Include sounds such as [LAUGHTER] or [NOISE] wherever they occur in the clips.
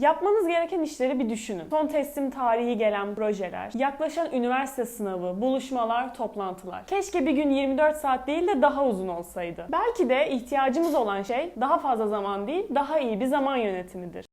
Yapmanız gereken işleri bir düşünün. Son teslim tarihi gelen projeler, yaklaşan üniversite sınavı, buluşmalar, toplantılar. Keşke bir gün 24 saat değil de daha uzun olsaydı. Belki de ihtiyacımız olan şey daha fazla zaman değil, daha iyi bir zaman yönetimidir.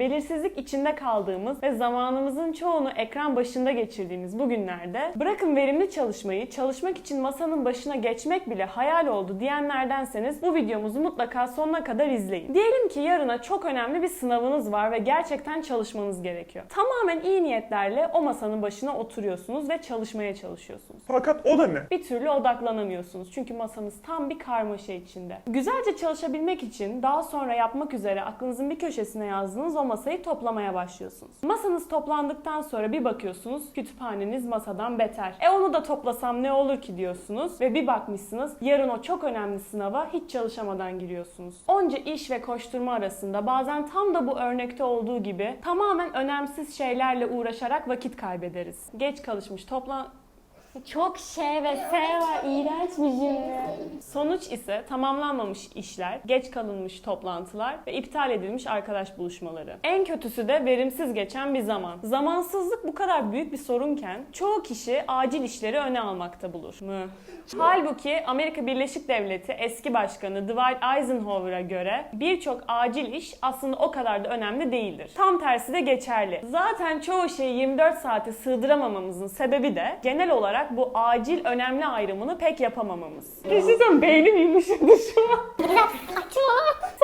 Belirsizlik içinde kaldığımız ve zamanımızın çoğunu ekran başında geçirdiğimiz bu günlerde bırakın verimli çalışmayı, çalışmak için masanın başına geçmek bile hayal oldu diyenlerdenseniz bu videomuzu mutlaka sonuna kadar izleyin. Diyelim ki yarına çok önemli bir sınavınız var ve gerçekten çalışmanız gerekiyor. Tamamen iyi niyetlerle o masanın başına oturuyorsunuz ve çalışmaya çalışıyorsunuz. Fakat o da ne? Bir türlü odaklanamıyorsunuz çünkü masanız tam bir karmaşa içinde. Güzelce çalışabilmek için daha sonra yapmak üzere aklınızın bir köşesine yazdığınız o masayı toplamaya başlıyorsunuz. Masanız toplandıktan sonra bir bakıyorsunuz kütüphaneniz masadan beter. E onu da toplasam ne olur ki diyorsunuz ve bir bakmışsınız yarın o çok önemli sınava hiç çalışamadan giriyorsunuz. Onca iş ve koşturma arasında bazen tam da bu örnekte olduğu gibi tamamen önemsiz şeylerle uğraşarak vakit kaybederiz. Geç çalışmış toplan Çok şey ve S var. İğrenç bir cümle. Sonuç ise tamamlanmamış işler, geç kalınmış toplantılar ve iptal edilmiş arkadaş buluşmaları. En kötüsü de verimsiz geçen bir zaman. Zamansızlık bu kadar büyük bir sorunken çoğu kişi acil işleri öne almakta bulur. Mı? Halbuki Amerika Birleşik Devleti eski başkanı Dwight Eisenhower'a göre birçok acil iş aslında o kadar da önemli değildir. Tam tersi de geçerli. Zaten çoğu şeyi 24 saate sığdıramamamızın sebebi de genel olarak bu acil önemli ayrımını pek yapamamamız. Düşünsene beynim yumuşadı şu an.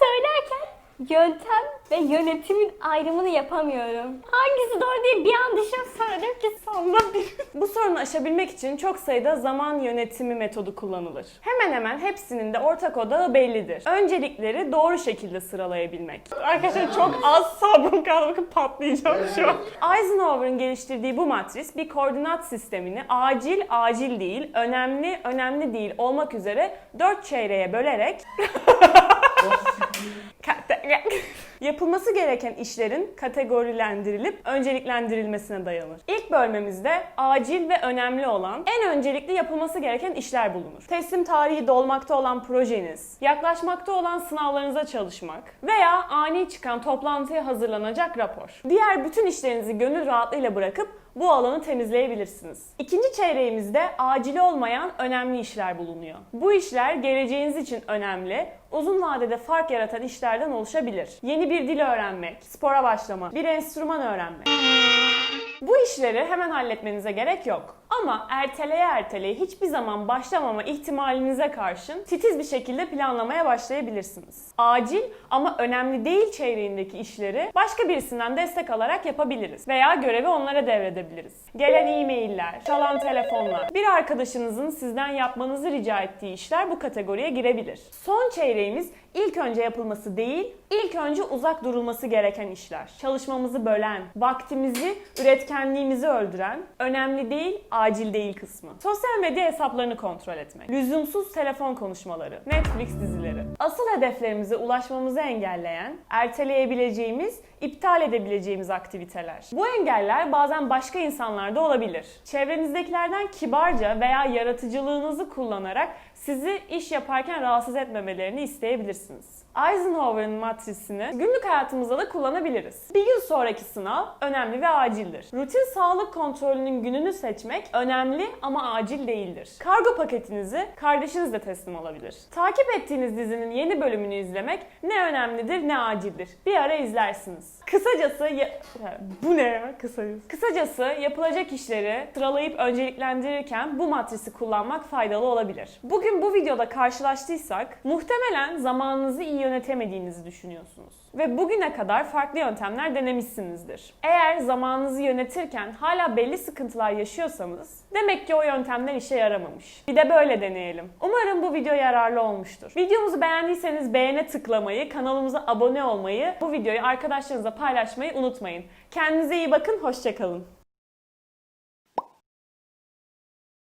Söylerken yöntem ve yönetimin ayrımını yapamıyorum. Hangisi doğru diye bir an düşün söyledim ki Allah bilir. [LAUGHS] Bu sorunu aşabilmek için çok sayıda zaman yönetimi metodu kullanılır. Hemen hemen hepsinin de ortak odağı bellidir. Öncelikleri doğru şekilde sıralayabilmek. Arkadaşlar çok az sabrım kaldı. Bakın patlayacağım şu an. Eisenhower'ın geliştirdiği bu matris bir koordinat sistemini acil, acil değil, önemli, önemli değil olmak üzere dört çeyreğe bölerek [LAUGHS] [LAUGHS] Yapılması gereken işlerin kategorilendirilip önceliklendirilmesine dayanır. İlk bölmemizde acil ve önemli olan en öncelikli yapılması gereken işler bulunur. Teslim tarihi dolmakta olan projeniz, yaklaşmakta olan sınavlarınıza çalışmak veya ani çıkan toplantıya hazırlanacak rapor. Diğer bütün işlerinizi gönül rahatlığıyla bırakıp bu alanı temizleyebilirsiniz. İkinci çeyreğimizde acil olmayan önemli işler bulunuyor. Bu işler geleceğiniz için önemli, uzun vadede fark yaratan işlerden oluşabilir. Yeni bir dil öğrenmek, spora başlamak, bir enstrüman öğrenmek. Bu işleri hemen halletmenize gerek yok. Ama erteleye erteleye hiçbir zaman başlamama ihtimalinize karşın titiz bir şekilde planlamaya başlayabilirsiniz. Acil ama önemli değil çeyreğindeki işleri başka birisinden destek alarak yapabiliriz. Veya görevi onlara devredebiliriz. Gelen e-mailler, çalan telefonlar, bir arkadaşınızın sizden yapmanızı rica ettiği işler bu kategoriye girebilir. Son çeyreğimiz ilk önce yapılması değil, ilk önce uzak durulması gereken işler. Çalışmamızı bölen, vaktimizi, üretkenliğimizi öldüren, önemli değil, acil değil kısmı. Sosyal medya hesaplarını kontrol etmek. Lüzumsuz telefon konuşmaları, Netflix dizileri. Asıl hedeflerimize ulaşmamızı engelleyen, erteleyebileceğimiz, iptal edebileceğimiz aktiviteler. Bu engeller bazen başka insanlarda olabilir. Çevrenizdekilerden kibarca veya yaratıcılığınızı kullanarak sizi iş yaparken rahatsız etmemelerini isteyebilirsiniz. Eisenhower'ın matrisini günlük hayatımızda da kullanabiliriz. Bir gün sonraki sınav önemli ve acildir. Rutin sağlık kontrolünün gününü seçmek önemli ama acil değildir. Kargo paketinizi kardeşinizle teslim alabilir. Takip ettiğiniz dizinin yeni bölümünü izlemek ne önemlidir ne acildir. Bir ara izlersiniz. Kısacası Ya, bu ne ya kısacası? Kısacası yapılacak işleri sıralayıp önceliklendirirken bu matrisi kullanmak faydalı olabilir. Bugün bu videoda karşılaştıysak muhtemelen zamanınızı iyi yönetemediğinizi düşünüyorsunuz. Ve bugüne kadar farklı yöntemler denemişsinizdir. Eğer zamanınızı yönetirken hala belli sıkıntılar yaşıyorsanız demek ki o yöntemler işe yaramamış. Bir de böyle deneyelim. Umarım bu video yararlı olmuştur. Videomuzu beğendiyseniz beğene tıklamayı, kanalımıza abone olmayı, bu videoyu arkadaşlarınızla paylaşmayı unutmayın. Kendinize iyi bakın, hoşçakalın.